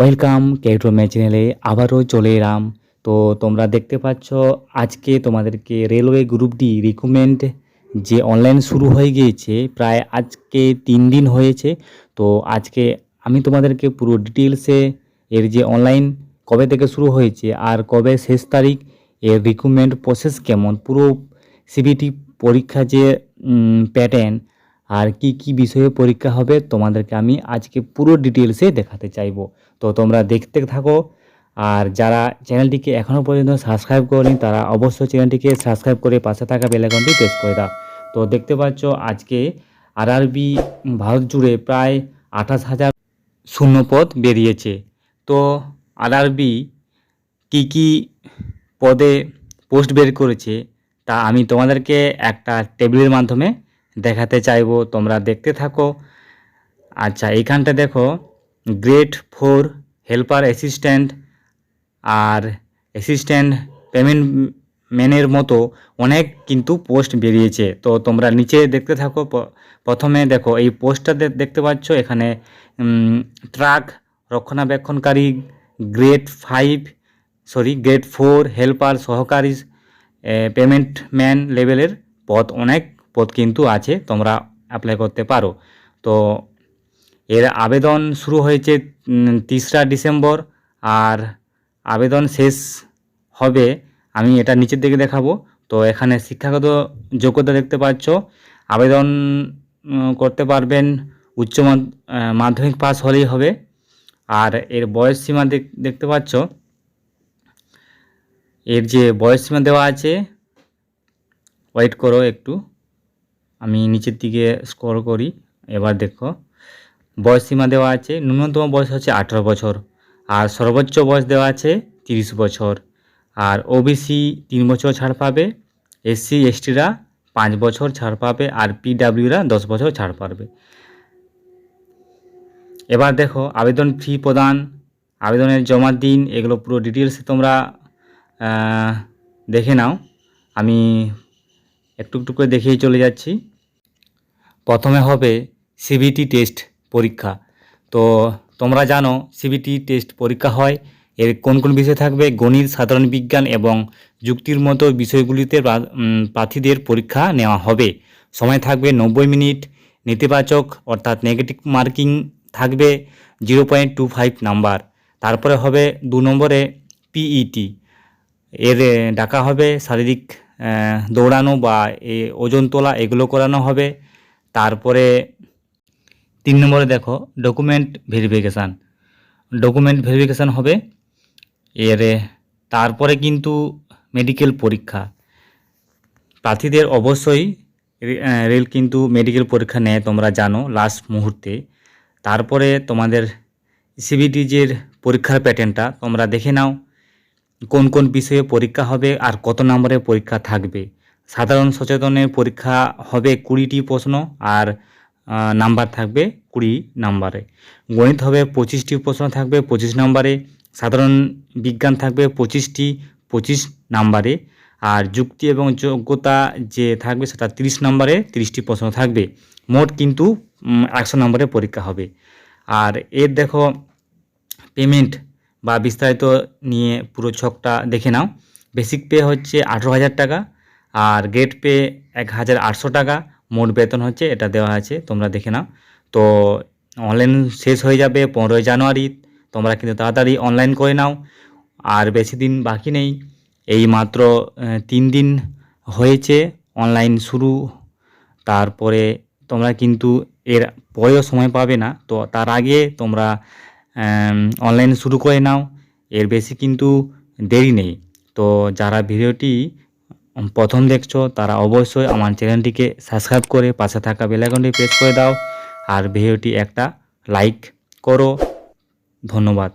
Welcome ক্যারিটোমে চ্যানেলে আবারও চলে এলাম। তো তোমরা দেখতে পাচ্ছ, আজকে তোমাদেরকে রেলওয়ে গ্রুপ ডি রিক্রুটমেন্ট যে অনলাইন শুরু হয়ে গিয়েছে, প্রায় আজকে তিন দিন হয়েছে। তো আজকে আমি তোমাদেরকে পুরো ডিটেলসে এর যে অনলাইন কবে থেকে শুরু হয়েছে আর কবে শেষ তারিখ, এর রিক্রুটমেন্ট প্রসেস কেমন, পুরো সিবিটি পরীক্ষা যে প্যাটার্ন আর কি কি বিষয়ে পরীক্ষা হবে তোমাদেরকে আমি আজকে পুরো ডিটেলসে দেখাতে চাইব। তো তোমরা দেখতে থাকো। আর যারা চ্যানেলটিকে এখনও পর্যন্ত সাবস্ক্রাইব করেনি, তারা অবশ্যই চ্যানেলটিকে সাবস্ক্রাইব করে পাশে থাকা বেলাইকনটি প্রেস করে দাও। তো দেখতে পাচ্ছ, আজকে আরআরবি ভারত জুড়ে প্রায় আঠাশ হাজার শূন্যপদ বেরিয়েছে। তো আরআরবি কী কী পদে পোস্ট বের করেছে, তা আমি তোমাদেরকে একটা টেবিলের মাধ্যমে দেখাতে চাইব, তোমরা দেখতে থাকো। আচ্ছা এইখানটা দেখো গ্রেড ফোর হেল্পার অ্যাসিস্ট্যান্ট আর অ্যাসিস্ট্যান্ট পেমেন্ট ম্যানের মতো অনেক কিন্তু পোস্ট বেরিয়েছে। তো তোমরা নিচে দেখতে থাকো প্রথমে দেখো, এই পোস্টটা দেখতে পাচ্ছ, এখানে truck রক্ষণাবেক্ষণকারী grade five sorry grade four helper সহকারী পেমেন্ট ম্যান লেভেলের পদ অনেক পদ কিন্তু আছে, তোমরা অ্যাপ্লাই করতে পারো। তো এর আবেদন শুরু হয়েছে তেসরা ডিসেম্বর, আর আবেদন শেষ হবে, আমি এটা নিচের দিকে দেখাবো। তো এখানে শিক্ষাগত যোগ্যতা দেখতে পাচ্ছ, আবেদন করতে পারবেন, উচ্চ মাধ্যমিক পাস হলেই হবে। আর এর বয়স সীমা দেখ- দেখতে পাচ্ছ, এর যে বয়স সীমা দেওয়া আছে ওয়েট করো একটু। আমি নিচের দিকে স্ক্রল করি, এবার দেখো। বয়স সীমা দেওয়া আছে, ন্যূনতম বয়স হচ্ছে আঠারো বছর, আর সর্বোচ্চ বয়স দেওয়া আছে তিরিশ বছর, আর ওবিসি তিন বছর ছাড় পাবে এসসি এসটিরা পাঁচ বছর ছাড় পাবে, আর পিডাব্লিউরা দশ বছর ছাড় পাবে এবার দেখো, আবেদন ফি প্রদান, আবেদনের জমার দিন, এগুলো পুরো ডিটেলসে তোমরা দেখে নাও। আমি একটু একটু করে দেখিয়ে চলে যাচ্ছি। প্রথমে হবে সিবিটি টেস্ট পরীক্ষা। তো তোমরা জানো সিবিটি টেস্ট পরীক্ষা হয়, এর কোন কোন বিষয় থাকবে? গণিত, সাধারণ বিজ্ঞান এবং যুক্তির মতো বিষয়গুলিতে প্রার্থীদের পরীক্ষা নেওয়া হবে। সময় থাকবে নব্বই মিনিট, নেতিবাচক অর্থাৎ নেগেটিভ মার্কিং থাকবে zero point two five number. তারপরে হবে দু নম্বরে পিইটি এর ডাকা হবে শারীরিক দৌড়ানো বা ওজন তোলা, এগুলো করানো হবে। তারপরে তিন নম্বরে দেখো ডকুমেন্ট ভেরিফিকেশান ডকুমেন্ট ভেরিফিকেশান হবে এর, তারপরে কিন্তু মেডিকেল পরীক্ষা। প্রার্থীদের অবশ্যই রেল কিন্তু মেডিকেল পরীক্ষা নেয়, তোমরা জানো লাস্ট মুহূর্তে। তারপরে তোমাদের সিবিটি যে পরীক্ষার প্যাটার্নটা তোমরা দেখে নাও, কোন কোন বিষয়ে পরীক্ষা হবে আর কত নম্বরে পরীক্ষা থাকবে। সাধারণ সচেতনের পরীক্ষা হবে কুড়িটি প্রশ্ন আর নাম্বার থাকবে কুড়ি নাম্বারে। গণিত হবে পঁচিশটি প্রশ্ন থাকবে পঁচিশ নাম্বারে, সাধারণ বিজ্ঞান থাকবে পঁচিশটি পঁচিশ নাম্বারে, আর যুক্তি এবং যোগ্যতা যে থাকবে সেটা তিরিশ নম্বরে, তিরিশটি প্রশ্ন থাকবে। মোট কিন্তু একশো নম্বরে পরীক্ষা হবে। আর এর দেখো, পেমেন্ট বা বিস্তারিত নিয়ে পুরো ছকটা দেখে নাও। বেসিক পে হচ্ছে আঠেরো হাজার টাকা আর গেট পে এক হাজার আটশো টাকা। মোট বেতন হচ্ছে, এটা দেওয়া আছে, তোমরা দেখে নাও। তো অনলাইন শেষ হয়ে যাবে পনেরোই জানুয়ারি, তোমরা কিন্তু তাড়াতাড়ি অনলাইন করে নাও। আর বেশি দিন বাকি নেই, এই মাত্র তিন দিন হয়েছে অনলাইন শুরু। তারপরে তোমরা কিন্তু এর পরেও সময় পাবে না, তো তার আগে তোমরা অনলাইন শুরু করে নাও। এর বেশি কিন্তু দেরি নেই। তো যারা ভিডিওটি প্রথম দেখছ, তারা অবশ্যই আমার চ্যানেলটিকে সাবস্ক্রাইব করে পাশে থাকা বেলাইকনটি প্রেস করে দাও। আর ভিডিওটি একটা লাইক করো। ধন্যবাদ।